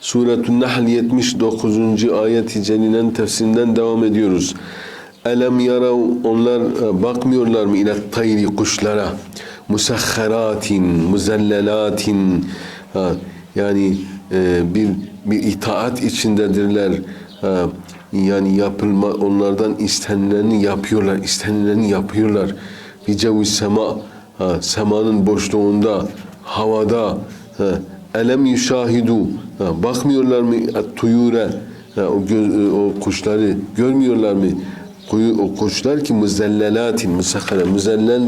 Suretün Nahl 79. ayet-i celilen tefsirinden devam ediyoruz. Elem yarav onlar e, bakmıyorlar mı ile tayri kuşlara musahharatin muzellelatin yani e, bir bir itaat içindedirler. Yani yapılma onlardan istenileni yapıyorlar, istenileni yapıyorlar. Bir cevi sema semanın boşluğunda, havada ha, elem yüşahidu bakmıyorlar mı tuyure o, göz, o kuşları görmüyorlar mı? O kuşlar ki muzellelatin musakhara muzellel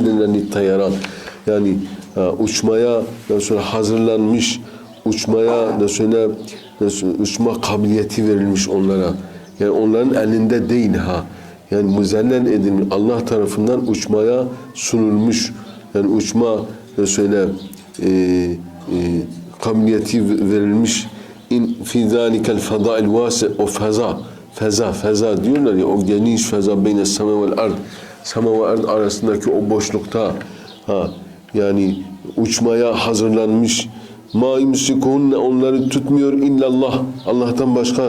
tayaran yani ha, uçmaya sonra hazırlanmış uçmaya da sonra uçma kabiliyeti verilmiş onlara. Yani onların elinde değil ha. Yani muzellel edilmiş Allah tarafından uçmaya sunulmuş. Yani uçma da söyle e, e, kabiliyeti verilmiş. İn fi zalikel fadail vasi o feza feza feza diyorlar ya o geniş feza beyne sema vel ard. Sema ve ard arasındaki o boşlukta ha yani uçmaya hazırlanmış. Ma yumsikunne onları tutmuyor illallah Allah'tan başka.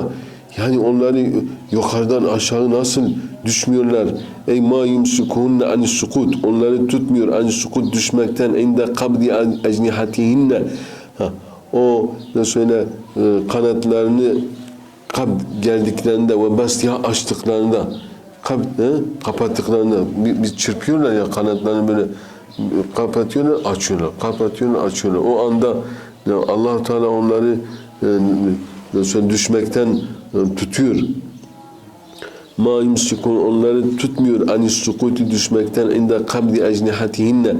Yani onları yukarıdan aşağı nasıl düşmüyorlar? Ey ma yumsikunne anis sukut onları tutmuyor anis sukut düşmekten inde kabdi ecnihatihinne o ne söyle e, kanatlarını kab geldiklerinde ve bastiha açtıklarında kab, he, kapattıklarında bir, bir çırpıyorlar ya kanatlarını böyle kapatıyorlar açıyorlar kapatıyorlar açıyorlar. O anda allah Teala onları e, düşmekten e, tutuyor. Ma yumsikun onları tutmuyor. Anis sukuti düşmekten inde kabdi ecnihatihinne.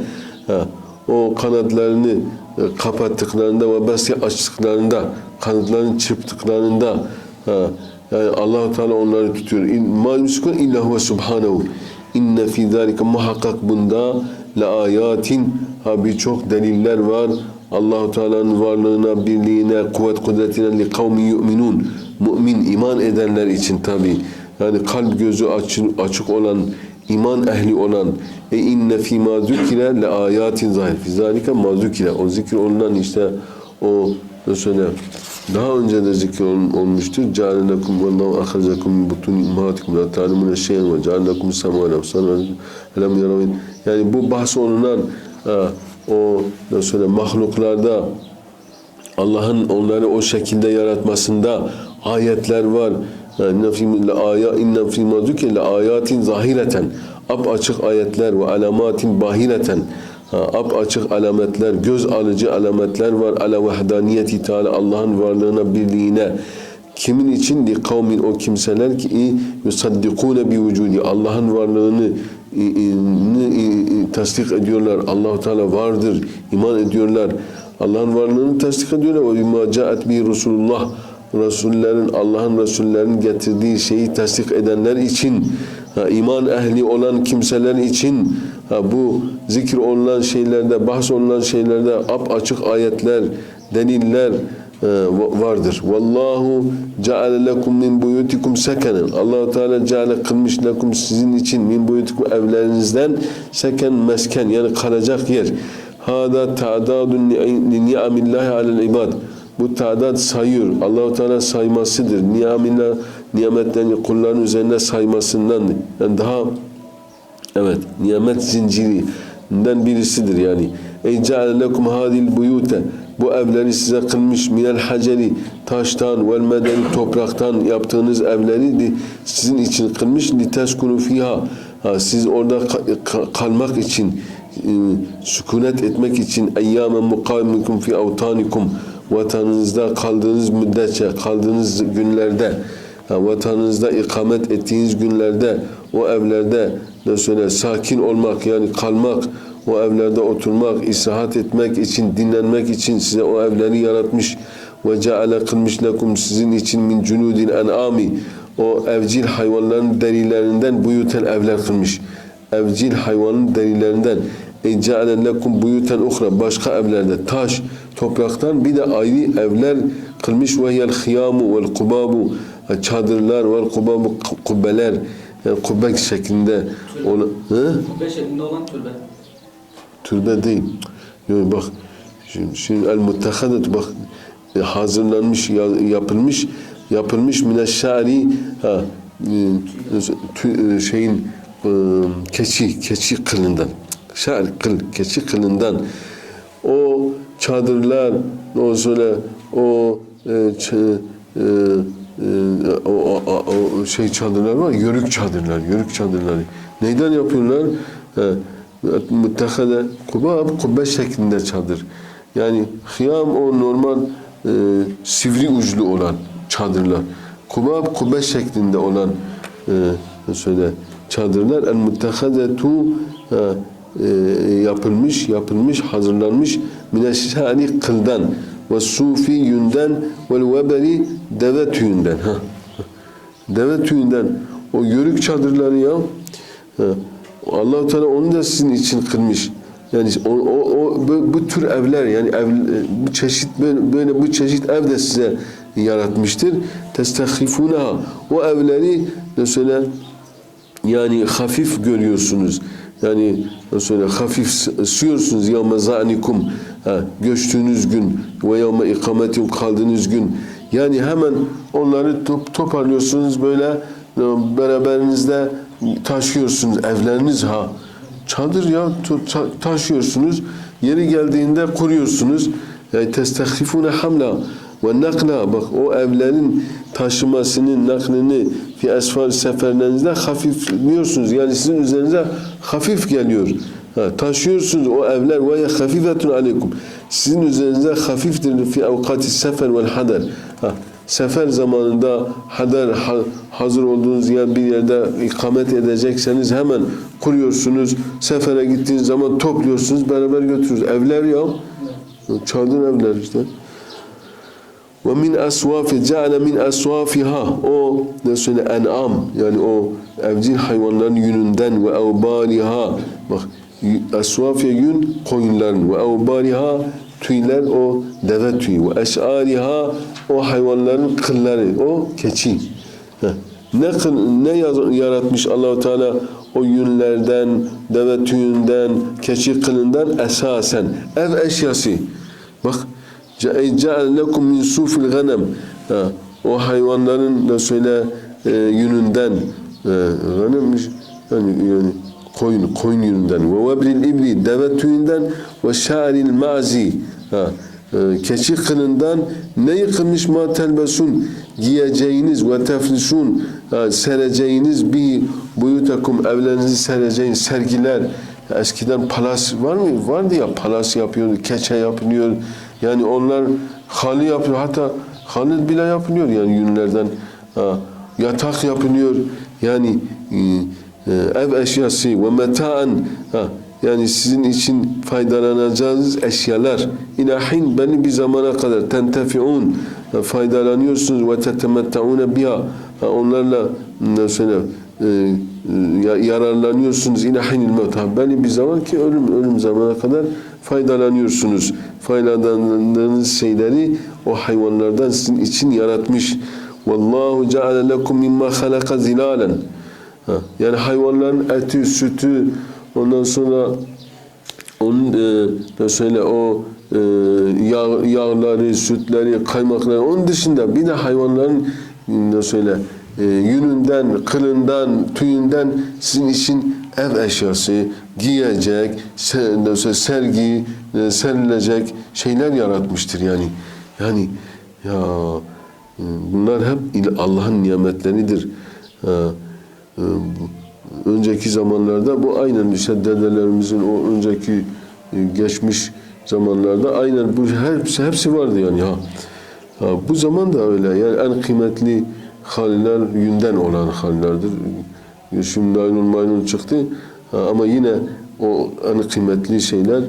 Ha, o kanatlarını e, kapattıklarında ve basi açtıklarında kanatlarını çırptıklarında ha, yani allah Teala onları tutuyor. Ma yumsikun illa huve subhanahu. İnne fi zalike muhakkak bunda la ayatin ha birçok deliller var. Allahu Teala'nın varlığına, birliğine, kuvvet kudretine li kavmi yu'minun. Mümin iman edenler için tabi. Yani kalp gözü açık olan, iman ehli olan e inne fi ma zükire le ayatin zahir. Fi zalike ma zükire. O zikir olunan işte o mesela daha önce de zikir ol, olmuştur. Ceale lekum vallahu ahrajakum min butun ummahatikum la ta'lemune şeyen ve ceale lekum sema ve lem yaravin. Yani bu bahs olunan ha, o mesela mahluklarda Allah'ın onları o şekilde yaratmasında ayetler var. İnne fi aya inne fi mazuke la ayatin zahireten. Ap açık ayetler ve alamatin bahireten. Ap açık alametler, göz alıcı alametler var. Ala vahdaniyeti Teala Allah'ın varlığına, birliğine. Kimin için? Li kavmin o kimseler ki yusaddikune bi vücudi. Allah'ın varlığını tasdik ediyorlar. Allahu Teala vardır. iman ediyorlar. Allah'ın varlığını tasdik ediyorlar. Ve bima ca'at bi Resulullah. Resullerin, Allah'ın Resullerinin getirdiği şeyi tasdik edenler için, ha, iman ehli olan kimseler için ha, bu zikir olunan şeylerde, bahs olunan şeylerde ap açık ayetler, deliller e, vardır. Vallahu ceale lekum min buyutikum sekenen. Allahu Teala ceale kılmış lekum sizin için min buyutikum evlerinizden seken mesken yani kalacak yer. Hada ta'dadun li ni'amillahi alel ibad. Bu tadat sayıyor. Allahu Teala saymasıdır. Niyamina nimetlerini kulların üzerine saymasından yani daha evet nimet zincirinden birisidir yani. Ey ceale lekum hadil buyute bu evleri size kılmış minel haceri taştan vel medeni topraktan yaptığınız evleri sizin için kılmış liteskunu fiha ha, siz orada kalmak için e, sükunet etmek için eyyamen mukamikum fi avtanikum vatanınızda kaldığınız müddetçe kaldığınız günlerde ha, vatanınızda ikamet ettiğiniz günlerde o evlerde ne söyle sakin olmak yani kalmak o evlerde oturmak, istirahat etmek için, dinlenmek için size o evleri yaratmış. ve ceale kılmış lekum sizin için min cunudin en'ami o evcil hayvanların derilerinden buyuten evler kılmış. Evcil hayvanın derilerinden e ceale lekum buyuten uhra başka evlerde taş, topraktan bir de ayrı evler kılmış ve yel hiyamu vel kubabu çadırlar vel kubabu kubbeler yani kubbe şeklinde hı? Kubbe şeklinde olan türbe. Türbe değil. Yok bak şimdi, şimdi el muttehadet bak e, hazırlanmış ya- yapılmış yapılmış mineşşari ha e, tü- e, şeyin e, keçi keçi kılından şer kıl keçi kılından o çadırlar o sonra o e, ç- e, e, o, o, o- şey çadırlar var yörük çadırlar yörük çadırları neyden yapıyorlar ha, muttehade kubab kubbe şeklinde çadır. Yani hıyam o normal e, sivri uçlu olan çadırlar. Kubab kubbe şeklinde olan e, söyle çadırlar el muttehadetu e, yapılmış yapılmış hazırlanmış mineşşari kıldan ve sufi yünden ve veberi deve tüyünden ha. Deve tüyünden o yörük çadırları ya allah Teala onu da sizin için kılmış. Yani o, o, o bu, bu tür evler yani ev, bu çeşit böyle, böyle bu çeşit ev de size yaratmıştır. Testahifuna o evleri mesela yani hafif görüyorsunuz. Yani mesela hafif sürüyorsunuz ya mezanikum ha, göçtüğünüz gün ve yevme ikametim kaldığınız gün. Yani hemen onları top, toparlıyorsunuz böyle e, beraberinizde taşıyorsunuz evleriniz ha. Çadır ya taşıyorsunuz. Yeri geldiğinde kuruyorsunuz. Yani testahifune hamla ve nakla bak o evlerin taşımasını, naklini fi esfar seferlerinizde hafifliyorsunuz. Yani sizin üzerinize hafif geliyor. Ha, taşıyorsunuz o evler ve hafifetun aleykum. Sizin üzerinize hafiftir fi avkati sefer vel hader. Ha, sefer zamanında hader ha- hazır olduğunuz yer bir yerde ikamet edecekseniz hemen kuruyorsunuz. Sefere gittiğiniz zaman topluyorsunuz, beraber götürüyorsunuz. Evler ya. Çadır evler işte. Ve min aswafi ceale min aswafiha. O ne söyle en'am yani o evcil hayvanların yününden ve evbaliha bak aswafi yün koyunların ve evbaliha tüyler o deve tüyü. Ve eşariha o hayvanların kılları o keçi. Heh. ne kıl, ne yaratmış Allahu Teala o yünlerden deve tüyünden keçi kılından esasen. Ev eşyası. Bak Ce'al lekum min sufil ganem. O hayvanların da söyle e, yününden e, ganemmiş yani, yani koyun koyun yününden. Ve vebril ibli deve tüyünden. Ve şa'ril mazi. Ha, e, keçi kılından ne yıkılmış ma telbesun giyeceğiniz ve teflisun ha, sereceğiniz bir buyutakum evlerinizi sereceğiniz sergiler. Eskiden palas var mı? Vardı ya palas yapıyor, keçe yapılıyor. Yani onlar halı yapıyor. Hatta halı bile yapılıyor yani yünlerden. Ha, yatak yapılıyor. Yani e, e, ev eşyası ve metaan yani sizin için faydalanacağınız eşyalar ilahin belli bir zamana kadar tentefiun ha, faydalanıyorsunuz ve tetemettaune biha ha, onlarla mesela e, ya- yararlanıyorsunuz ilahinil mevt. Belli bir zaman ki ölüm ölüm zamana kadar faydalanıyorsunuz. Faydalandığınız şeyleri o hayvanlardan sizin için yaratmış. Vallahu ceale lekum mimma halaka zilalen. Yani hayvanların eti, sütü, ondan sonra onun e, söyle o e, yağ, yağları, sütleri, kaymakları onun dışında bir de hayvanların ne söyle e, yününden, kılından, tüyünden sizin için ev eşyası, giyecek, sergi, e, serilecek şeyler yaratmıştır yani. Yani ya e, bunlar hep Allah'ın nimetleridir. E, önceki zamanlarda bu aynen işte dedelerimizin o önceki geçmiş zamanlarda aynen bu hepsi hepsi vardı yani ha. ha bu zaman da öyle yani en kıymetli haliler yünden olan halilerdir. Şimdi naylon maylon çıktı ama yine o en kıymetli şeyler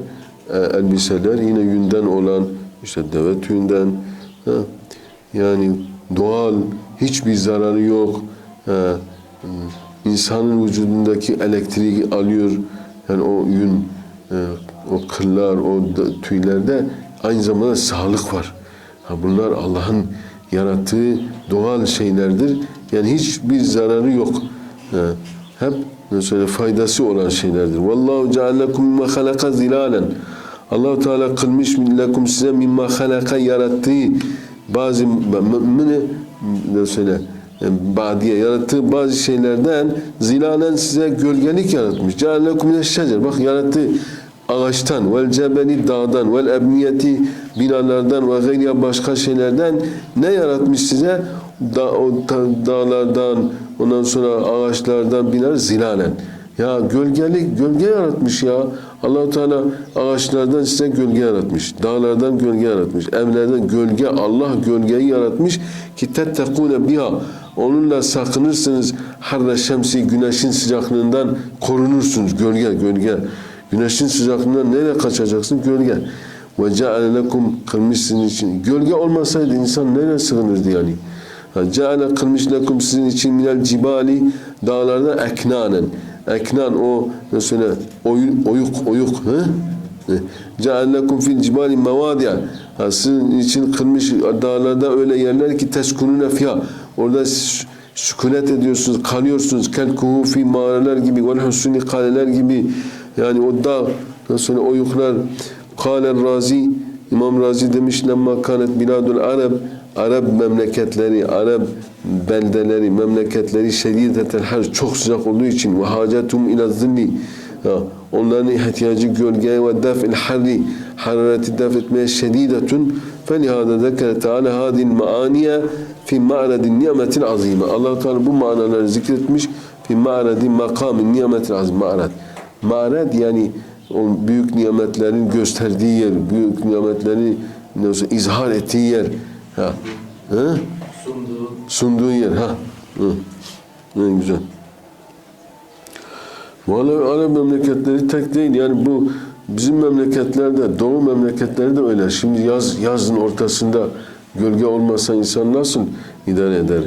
e, elbiseler yine yünden olan işte deve tüyünden Yani doğal hiçbir zararı yok. İnsanın vücudundaki elektriği alıyor. Yani o yün, e, o kıllar, o tüylerde aynı zamanda sağlık var. Bunlar Allah'ın yarattığı doğal şeylerdir. Yani hiçbir zararı yok. Hep mesela faydası olan şeylerdir. Vallahu cealekum mimma halaka zilalen. Allah Teala kılmış lekum size mimma halaka yarattığı bazı mümine mesela badiye yarattığı bazı şeylerden zilalen size gölgelik yaratmış. Cealekum mineşşecer. Bak yarattığı ağaçtan, vel cebeli dağdan, vel ebniyeti binalardan ve gayriya başka şeylerden ne yaratmış size? Da, o ta- dağlardan, ondan sonra ağaçlardan binalar zilalen. Ya gölgelik, gölge yaratmış ya. allah Teala ağaçlardan size gölge yaratmış. Dağlardan gölge yaratmış. Evlerden gölge, Allah gölgeyi yaratmış ki tettekûne biha. Onunla sakınırsınız harra şemsi güneşin sıcaklığından korunursunuz. Gölge, gölge. Güneşin sıcaklığından nereye kaçacaksın? Gölge. Ve ceale lekum kılmış sizin için. Gölge olmasaydı insan nereye sığınırdı yani? Ceale kılmış lekum sizin için minel cibali dağlarda eknanen. Eknan o mesela oyuk oyuk oyuk hı? Ceale lekum fil cibali mevadi'a. Ha, Sizin için kılmış dağlarda öyle yerler ki teskunune fiha. Orada sükunet ediyorsunuz, kalıyorsunuz. Kel kuhufi mağaralar gibi, vel husuni kaleler gibi. Yani o dağ, sonra oyuklar. Kâle Razi, İmam Razi demiş lemma kanet biladul Arab. Arap memleketleri, Arap beldeleri, memleketleri şedidetel har çok sıcak olduğu için. Ve hacetum ila zilli. Onların ihtiyacı gölgeye ve def'il harri harareti def etmeye şedidetun felihâda zekere teâlâ hâdil maaniye fi ma'radin nimetil azime allah Teala bu manaları zikretmiş. Fi ma'radin makamin nimetil azim ma'rad ma'rad yani o büyük nimetlerin gösterdiği yer, büyük nimetleri nasıl izhar ettiği yer. Ha. Hı? sunduğu Sunduğu yer. Ha. Hı. Ne güzel. Vallahi Arap memleketleri tek değil. Yani bu bizim memleketlerde, Doğu memleketleri de öyle. Şimdi yaz yazın ortasında gölge olmasa insan nasıl idare eder?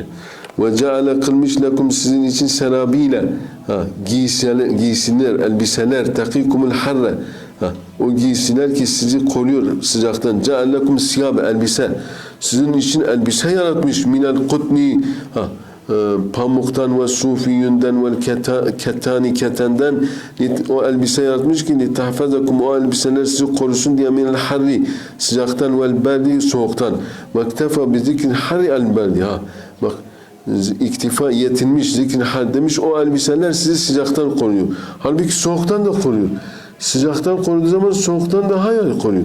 Ve ceale kılmış lekum sizin için serabiyle ha, giysiler, giysiler, elbiseler, takikumul harre ha, o giysiler ki sizi koruyor sıcaktan. Ceale lekum siyab elbise. Sizin için elbise yaratmış. minel kutni ha, e, pamuktan ve sufiyünden ve keta, ketani ketenden. O elbise yaratmış ki litahfazakum o elbiseler sizi korusun diye. minel harri sıcaktan ve berdi soğuktan. ve iktefa bi zikrin harri el berdi ha bak iktifa yetinmiş zikrin demiş o elbiseler sizi sıcaktan koruyor halbuki soğuktan da koruyor sıcaktan koruduğu zaman soğuktan daha iyi koruyor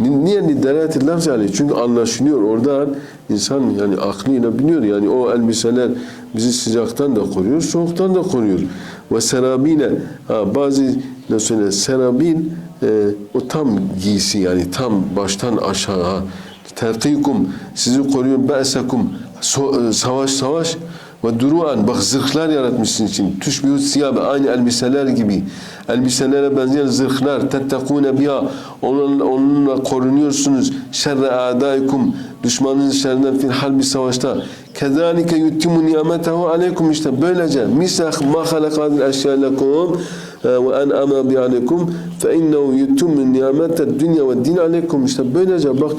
Niye liderati lafz yani? Çünkü anlaşılıyor. Oradan insan yani aklıyla biliyor. Yani o elbiseler bizi sıcaktan da koruyor, soğuktan da koruyor. Ve serabine ha, bazı mesela serabil e, o tam giysi yani tam baştan aşağı ha. terkikum sizi koruyor be'sekum so, e, savaş savaş ve duruan bak zırhlar yaratmışsın için. Tüşbihü siyabe aynı elbiseler gibi. Elbiselere benzeyen zırhlar. Tettekûne biha. Onunla, onunla korunuyorsunuz. Şerre a'daikum. Düşmanın şerrinden fil halbi savaşta. Kezalike yuttimu nimetehu aleykum işte böylece. Misah ma halakadil eşya lekum ve en'ama bi aleykum fe innehu yuttimu nimeted dünya ve din aleykum işte böylece bak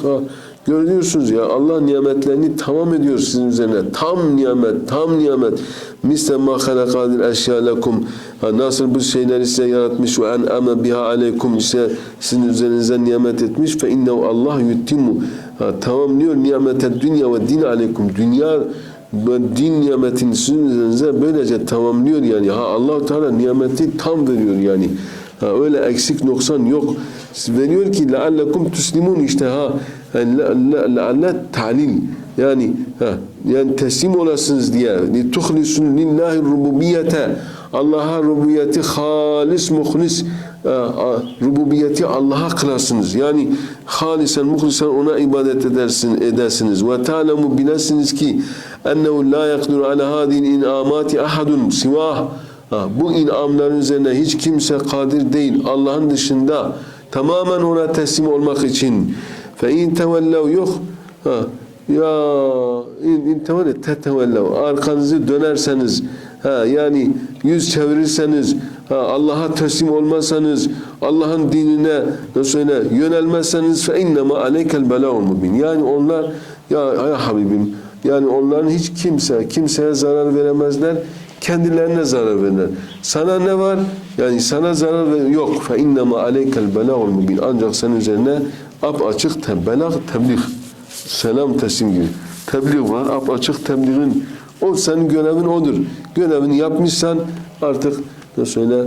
Görüyorsunuz ya Allah nimetlerini tamam ediyor sizin üzerine. Tam nimet, tam nimet. Misle ma halakadil eşya lekum. Nasıl bu şeyleri size yaratmış ve en ama biha aleykum ise sizin üzerinize nimet etmiş fe innehu Allah yuttimu. Tamamlıyor nimete dünya ve din aleykum. Dünya ve din nimetini sizin üzerinize böylece tamamlıyor yani. Ha Allah Teala nimeti tam veriyor yani. Ha, öyle eksik noksan yok. Veriyor ki leallekum tuslimun işte ha yani lealle talil yani ha yani teslim olasınız diye li tuhlisun lillahi rububiyete Allah'a rububiyeti halis muhlis rububiyeti Allah'a kılasınız. Yani halisen muhlisen ona ibadet edersin, edersiniz. Ve ta'lemu bilesiniz ki ennehu la yakdiru ala hadin inamati ahadun sivah bu inamların üzerine hiç kimse kadir değil. Allah'ın dışında tamamen ona teslim olmak için. Fe in tevellev yok. Ha, ya in, in tamam tetevellev arkanızı dönerseniz ha yani yüz çevirirseniz ha Allah'a teslim olmazsanız Allah'ın dinine nasıl öyle yönelmezseniz fe innema aleykel belâul mubin yani onlar ya ya Habibim yani onların hiç kimse kimseye zarar veremezler kendilerine zarar verirler. Sana ne var? Yani sana zarar yok. Fe innema aleykel belâul mubin. Ancak senin üzerine ap açık te belag tebliğ. Selam teslim gibi. Tebliğ var. Ap açık tebliğin. O senin görevin odur. Görevini yapmışsan artık ne söyle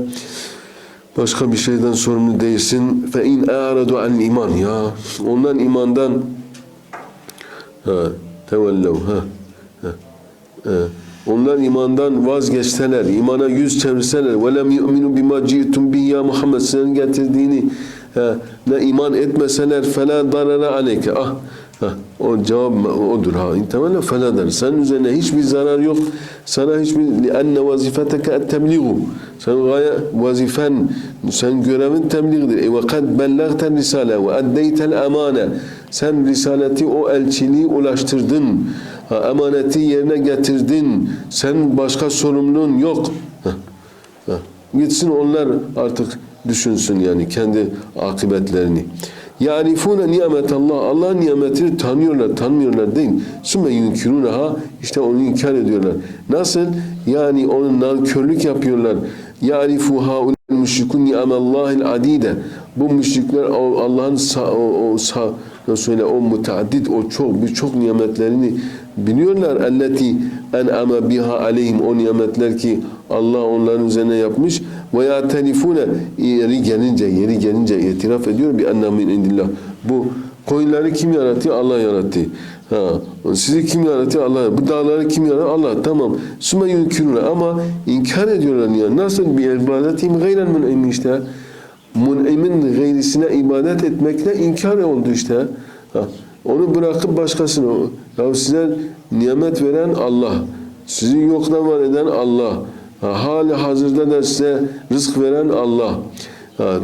başka bir şeyden sorumlu değilsin. Fe in a'radu an iman ya. Ondan imandan ha tevellev ha. ha. Onlar imandan vazgeçseler, imana yüz çevirseler lem yu'minu bima ci'tum bi ya Muhammed senin getirdiğini ne iman etmeseler fela darara aleyke. Ah, ha, o cevap odur ha. İntemelle fela dar. Senin üzerine hiçbir zarar yok. Sana hiçbir lianne vazifeteke et tebliğu. Sen gaye vazifen, sen görevin tebliğdir. Ve kad bellagten risale ve eddeytel amane. Sen risaleti o elçiliği ulaştırdın. Ha, emaneti yerine getirdin. Sen başka sorumluluğun yok. Heh, heh. Gitsin onlar artık düşünsün yani kendi akıbetlerini. Yarifune nimet Allah. Allah'ın nimetini tanıyorlar, tanımıyorlar değil. Sümme yunkirunaha işte onu inkar ediyorlar. Nasıl? Yani onun nankörlük yapıyorlar. Yarifu haul müşrikun ni'amallahil adide. Bu müşrikler Allah'ın sa, o, o söyle o mutaaddit o çok birçok nimetlerini biliyorlar. Elleti en'ama biha aleyhim o nimetler ki Allah onların üzerine yapmış ve ya telifune yeri gelince yeri gelince itiraf ediyor bir enne min indillah. Bu koyunları kim yarattı? Allah yarattı. Ha, sizi kim yarattı? Allah. Bu dağları kim yarattı? Allah. Tamam. Süme yunkirune ama inkar ediyorlar ya. Nasıl bir ibadetim gayren mün'im işte. Mün'imin gayrisine ibadet etmekle inkar oldu işte. Ha. Onu bırakıp başkasını. Ya size nimet veren Allah. Sizi yoktan var eden Allah. Ha, hali hazırda da size rızk veren Allah.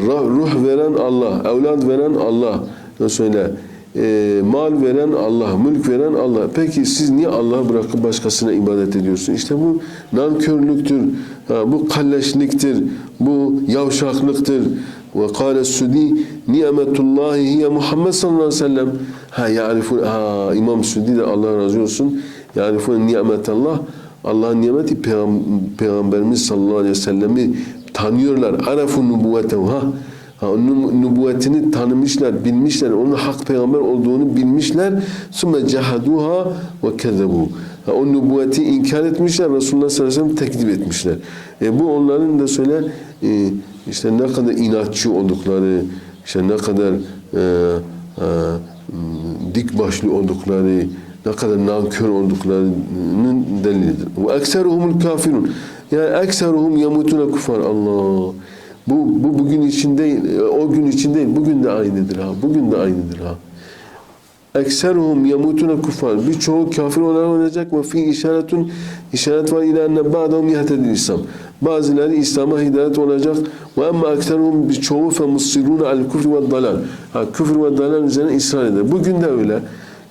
Ruh, veren Allah. Evlat veren Allah. Ne söyle? E, mal veren Allah, mülk veren Allah. Peki siz niye Allah'ı bırakıp başkasına ibadet ediyorsun? İşte bu nankörlüktür, ha, bu kalleşliktir, bu yavşaklıktır. Ve kâle Sudi ni'metullahi hiye Muhammed sallallahu aleyhi ve sellem. Ha yarifun ha İmam Sudi de Allah razı olsun. Yarifun ni'metallah. Allah'ın nimeti Peygam- Peygamberimiz sallallahu aleyhi ve sellemi tanıyorlar. Arafu nubuvvetehu ha. Ha, onun nübüvvetini tanımışlar, bilmişler, onun hak peygamber olduğunu bilmişler. Sümme cehaduha ve kezzebu. O nübüvveti inkar etmişler, Resulullah sallallahu aleyhi ve sellem tekzip etmişler. E, bu onların da söyle e, işte ne kadar inatçı oldukları, işte ne kadar e, e, dik başlı oldukları, ne kadar nankör olduklarının delilidir. Ve ekseruhumul kafirun. Yani ekseruhum yamutuna kufar. Allah. Bu, bu bugün için değil, o gün için değil, bugün de aynıdır ha. Bugün de aynıdır ha Ekseruhum yamutuna kufar. Birçoğu kafir olarak olacak ve fi işaretun işaret var ila enne ba'dahum yehtedil İslam. Bazıları İslam'a hidayet olacak. Ve emma ekseruhum birçoğu fe musiruna al küfr ve dalal. Ha, küfür ve dalal üzerine ısrar eder. Bugün de öyle.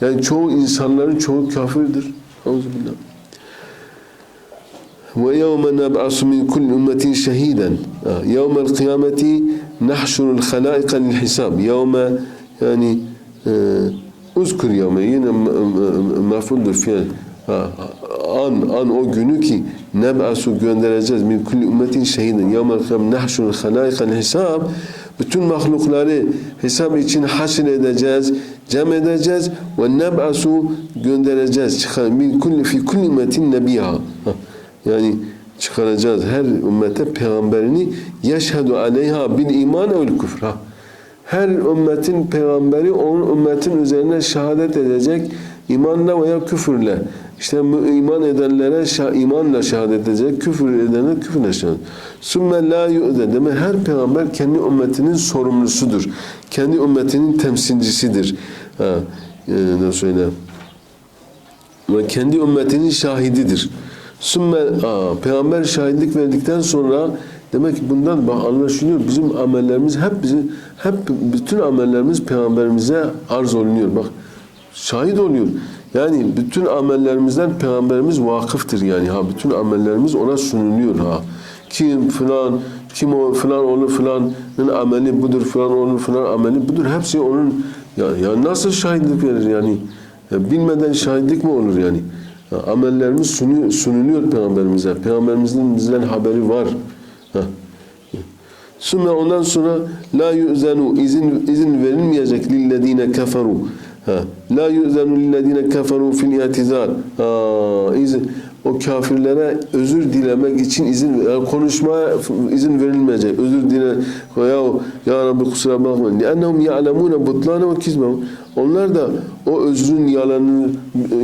Yani çoğu insanların çoğu kafirdir. Euzubillah. ويوم نبعث من كل أمة شهيدا آه، يوم القيامة نحشر الخلائق للحساب يوم يعني آه، Uzkur yavme yine mef'uldür fiil. An, an o günü ki neb'asu göndereceğiz min kulli ümmetin şehidin. Yavmel kıyam nehşul halayikal hesab. Bütün mahlukları hesap için haşir edeceğiz, cem edeceğiz ve neb'asu göndereceğiz. Çıkar min kulli fi kulli ümmetin nebiha. Yani çıkaracağız her ümmete peygamberini yeşhedü aleyha bil iman evl küfra her ümmetin peygamberi onun ümmetin üzerine şehadet edecek imanla veya küfürle. İşte iman edenlere şa- imanla şehadet edecek, küfür edenlere küfürle şehadet. Sümme la yu'de. Demek her peygamber kendi ümmetinin sorumlusudur. Kendi ümmetinin temsilcisidir. Ha, e, ne söyle? Ve kendi ümmetinin şahididir. Sümme, aa, peygamber şahitlik verdikten sonra demek ki bundan bak anlaşılıyor. Bizim amellerimiz hep bizi hep bütün amellerimiz peygamberimize arz olunuyor. Bak şahit oluyor. Yani bütün amellerimizden peygamberimiz vakıftır yani ha bütün amellerimiz ona sunuluyor ha. Kim filan kim o filan oğlu filanın ameli budur filan oğlu filan ameli budur hepsi onun ya, ya nasıl şahitlik verir yani ya bilmeden şahitlik mi olur yani ya, amellerimiz sunuyor, sunuluyor peygamberimize peygamberimizin bizden haberi var ha. Sümme ondan sonra la yu'zenu izin izin verilmeyecek lillezine keferu. Ha. La yu'zenu lillezine keferu fil i'tizar. Ha. izin o kafirlere özür dilemek için izin yani konuşmaya izin verilmeyecek. Özür dile ya ya Rabbi kusura bakma. Li'ennehum ya'lemune butlane ve kizmehu. Onlar da o özrün yalanı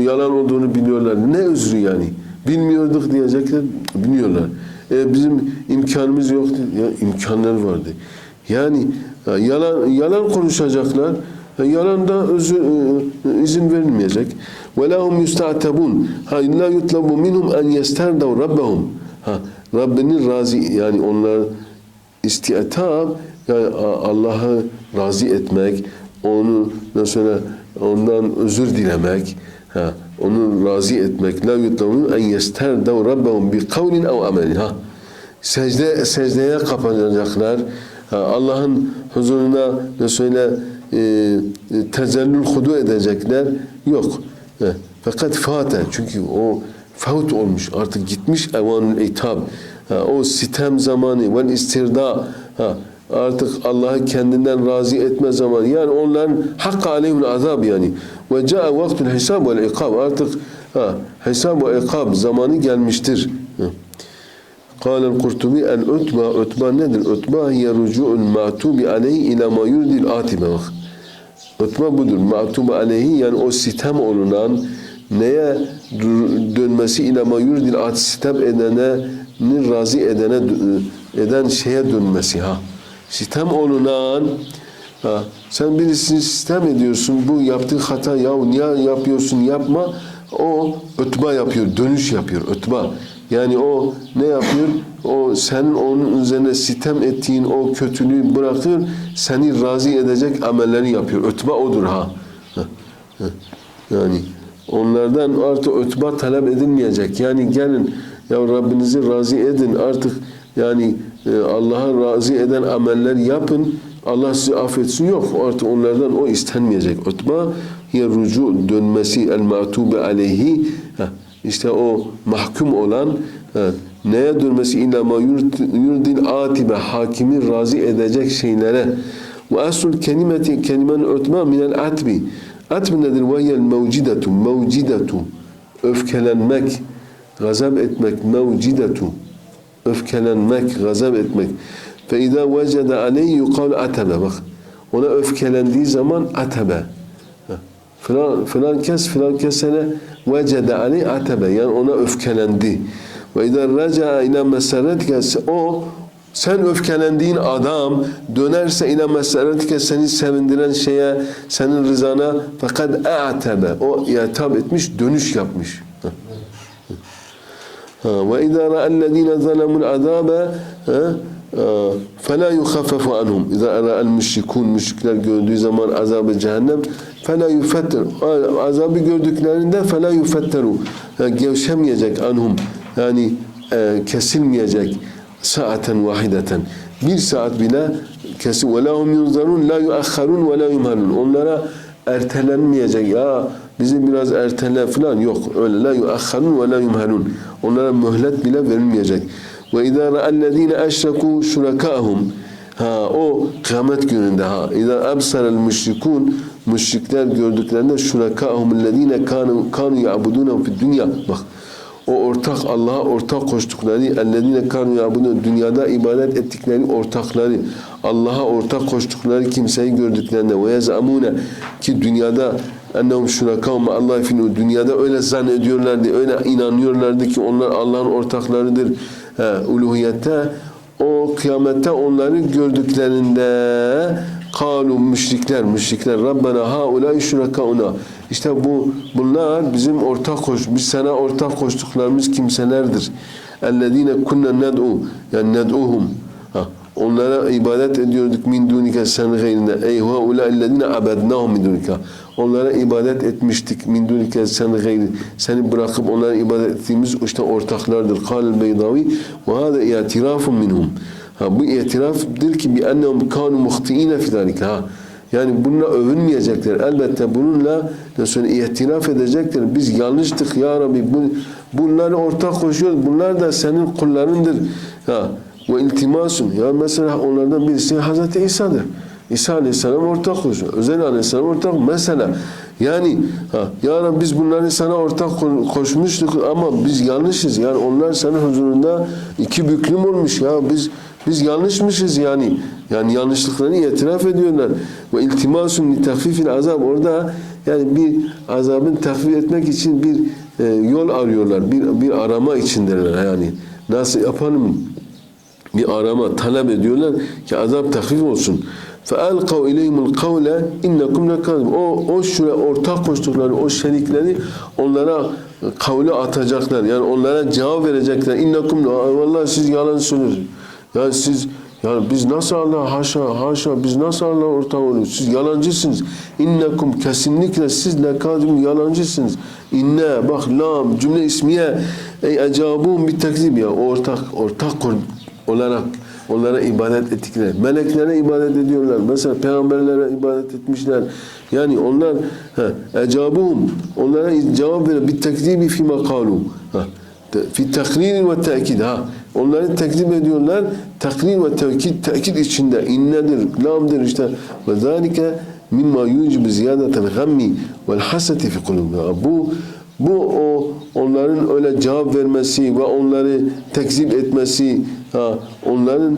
yalan olduğunu biliyorlar. Ne özrü yani? Bilmiyorduk diyecekler. Biliyorlar. E, bizim imkanımız yoktu. Ya imkanlar vardı. Yani ya, yalan yalan konuşacaklar. Ya, Yalanda özür, e, izin verilmeyecek. Ve lahum yusta'tabun. Ha la yutlabu minhum en yesterdav rabbahum. Ha Rabbinin razı yani onlar istiatab yani Allah'ı razı etmek, onu mesela ondan özür dilemek, ha onu razı etmek. La yutlabu en yesterdav rabbahum bi kavlin ev amelin. Ha secde secdeye kapanacaklar. Allah'ın huzuruna mesela e, e, tezellül hudu edecekler. Yok. Ha, Fakat fate çünkü o fevt olmuş artık gitmiş evanül itab. O sitem zamanı vel istirda ha, artık Allah'ı kendinden razı etme zamanı. Yani onların hakkı aleyhül azab yani. Ve ca'a vaktul hesab vel ikab. Artık ha, hesab ve ikab zamanı gelmiştir. Ha. قال القرطبي الأتبى أتبى nedir? Ötba hiye rucu'un ma'tubi aleyhi ila ma yurdil atime bak. Ötba budur. Ma'tubi aleyhi yani o sitem olunan neye dur- dönmesi ila ma yurdil at sitem edene ni razı edene dö- eden şeye dönmesi ha. Sitem olunan ha, sen birisini sistem ediyorsun bu yaptığı hata ya niye yapıyorsun yapma o ötba yapıyor dönüş yapıyor ötba yani o ne yapıyor? O senin onun üzerine sitem ettiğin o kötülüğü bırakır, seni razı edecek amelleri yapıyor. Ötba odur ha. Yani onlardan artık ötba talep edilmeyecek. Yani gelin ya Rabbinizi razı edin artık yani Allah'a razı eden ameller yapın. Allah sizi affetsin. Yok artık onlardan o istenmeyecek. Ötba hiye rucu dönmesi el ma'tube aleyhi. İşte o mahkum olan neye dönmesi illa ma yurdil atibe hakimi razı edecek şeylere ve aslul kelimeti kelimenin örtme minel atbi atb nedir? ve hiyel mevcidetu mevcidetu öfkelenmek gazap etmek mevcidetu öfkelenmek gazap etmek. İzâ vecede aleyhi yukal atebe. Bak ona öfkelendiği zaman atebe. Filan, filan kes filan kesene vecede ali atebe. Yani ona öfkelendi. Ve idâ raca'a ila mesaretike o sen öfkelendiğin adam dönerse ila mesaretike seni sevindiren şeye senin rızana fakat a'tebe. O itab etmiş dönüş yapmış. Ve idâ ra'ellezîne zalemul azâbe فَلَا يُخَفَّفُ عَنْهُمْ اِذَا اَرَى الْمüşrikûn Müşrikler gördüğü zaman azabı cehennem فَلَا يُفَتَّرُ Azabı gördüklerinde فَلَا يُفَتَّرُ yani Gevşemeyecek anhum yani e, kesilmeyecek saaten vahideten bir saat bile kesin وَلَا هُمْ يُنْزَرُونَ لَا يُؤَخَّرُونَ وَلَا يُمْهَلُونَ Onlara ertelenmeyecek ya bizi biraz ertele falan yok. Öyle la yuakharun ve la yumhalun. Onlara mühlet bile verilmeyecek. Ve izâ ra'ellezîne eşrekû şurakâhum ha o kıyamet gününde ha izâ absarel müşrikûn müşrikler gördüklerinde şurakâhum ellezîne kânu kânu ya'budûne fid dünya. Bak o ortak Allah'a ortak koştukları ellezîne kânu ya'budûne dünyada ibadet ettikleri ortakları Allah'a ortak koştukları kimseyi gördüklerinde ve yazamune ki dünyada ennehum şurakâhum Allah finu dünyada öyle zannediyorlardı öyle inanıyorlardı ki onlar Allah'ın ortaklarıdır. He, uluhiyette o kıyamette onları gördüklerinde kalu müşrikler müşrikler Rabbena haulâ şurakauna işte bu bunlar bizim ortak koş biz sana ortak koştuklarımız kimselerdir. Ellezîne kunne ned'u yani ned'uhum onlara ibadet ediyorduk min dunike sen gayrinde ey haulâ ellezîne abednâhum min dunike onlara ibadet etmiştik. Min dunike sen gayri. Seni bırakıp onlara ibadet ettiğimiz işte ortaklardır. Kâlel Beydavi ve hâde i'tirafun minhum. Ha, bu itiraftır ki bi ennehum kânu muhtiîne fi zâlike. Ha. Yani bununla övünmeyecekler. Elbette bununla nasıl itiraf edecekler. Biz yanlıştık ya Rabbi. Bu, bunları ortak koşuyoruz. Bunlar da senin kullarındır. Ha. Ve iltimasun. Ya mesela onlardan birisi Hazreti İsa'dır. İsa Aleyhisselam ortak koşuyor. Özel Aleyhisselam ortak. Mesela yani ha, ya Rabbi biz bunları sana ortak ko- koşmuştuk ama biz yanlışız. Yani onlar senin huzurunda iki büklüm olmuş ya. Biz biz yanlışmışız yani. Yani yanlışlıklarını itiraf ediyorlar. Ve iltimasun li tahfifil azab. Orada yani bir azabın tahfif etmek için bir e, yol arıyorlar. Bir, bir arama içindeler yani. Nasıl yapalım? Bir arama, talep ediyorlar ki azap tahfif olsun. فَاَلْقَوْ اِلَيْهِمُ الْقَوْلَ اِنَّكُمْ لَكَذِبٌ O, o şuraya ortak koştukları, o şerikleri onlara kavle atacaklar. Yani onlara cevap verecekler. İnnekum vallahi siz yalan söylüyorsunuz. Yani siz yani biz nasıl Allah haşa haşa biz nasıl Allah ortak oluyoruz? Siz yalancısınız. İnnekum kesinlikle siz lekazim yalancısınız. İnne bak lam cümle ismiye ey ecabun bir tekzib ya ortak ortak kol- olarak onlara ibadet ettikleri. Meleklere ibadet ediyorlar. Mesela peygamberlere ibadet etmişler. Yani onlar he, ecabum onlara cevap veriyor. Bir tekzibi. Ha. Te- Fi takrir ve tekid ha. Onları tekzip ediyorlar. Takrir ve tekid tekid içinde innedir, lamdır işte. Ve zalike mimma yucibu ziyadetel gammi vel haseti fi kulubina. Bu bu o onların öyle cevap vermesi ve onları tekzip etmesi ha, onların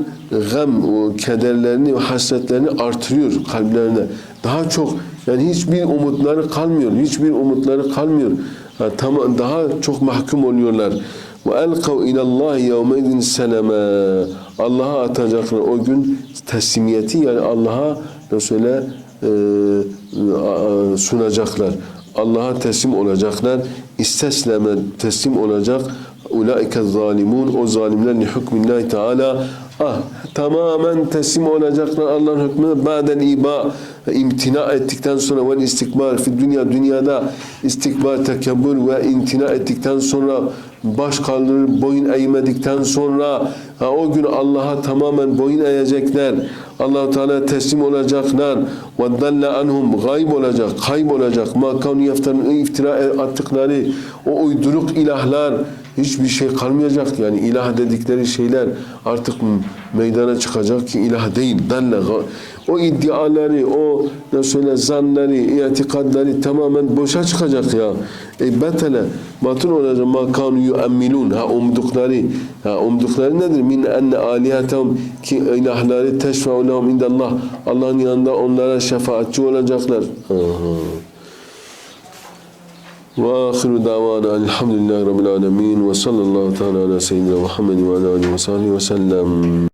gam, kederlerini hasretlerini artırıyor kalplerine. Daha çok yani hiçbir umutları kalmıyor. Hiçbir umutları kalmıyor. Ha, tamam daha çok mahkum oluyorlar. Ve elkav ilallahi yevmeydin seleme. Allah'a atacaklar o gün teslimiyeti yani Allah'a Resul'e e, sunacaklar. Allah'a teslim olacaklar. İstesleme teslim olacak. Ulaike zalimun o zalimler li hükmillahi teala ah tamamen teslim olacaklar Allah'ın hükmüne baden iba imtina ettikten sonra ve istikbar fi dünya dünyada istikbar tekebbür ve imtina ettikten sonra baş kaldırır boyun eğmedikten sonra ha, o gün Allah'a tamamen boyun eğecekler. Allah Teala teslim olacaklar. Ve dalle anhum gayb olacak kayb olacak. Ma kanu iftira attıkları o uyduruk ilahlar hiçbir şey kalmayacak. Yani ilah dedikleri şeyler artık meydana çıkacak ki ilah değil. Dalle o iddiaları o ne söyle zanları itikadları tamamen boşa çıkacak ya. E betele batıl olacak ma kanu yu'emmilun ha umdukları ha umdukları nedir? Min enne alihatum ki ilahları teşfa'u lehum indallah. Allah'ın yanında onlara şefaatçi olacaklar وآخر دعوانا الحمد لله رب العالمين وصلى الله تعالى على سيدنا محمد وعلى آله وصحبه وسلم.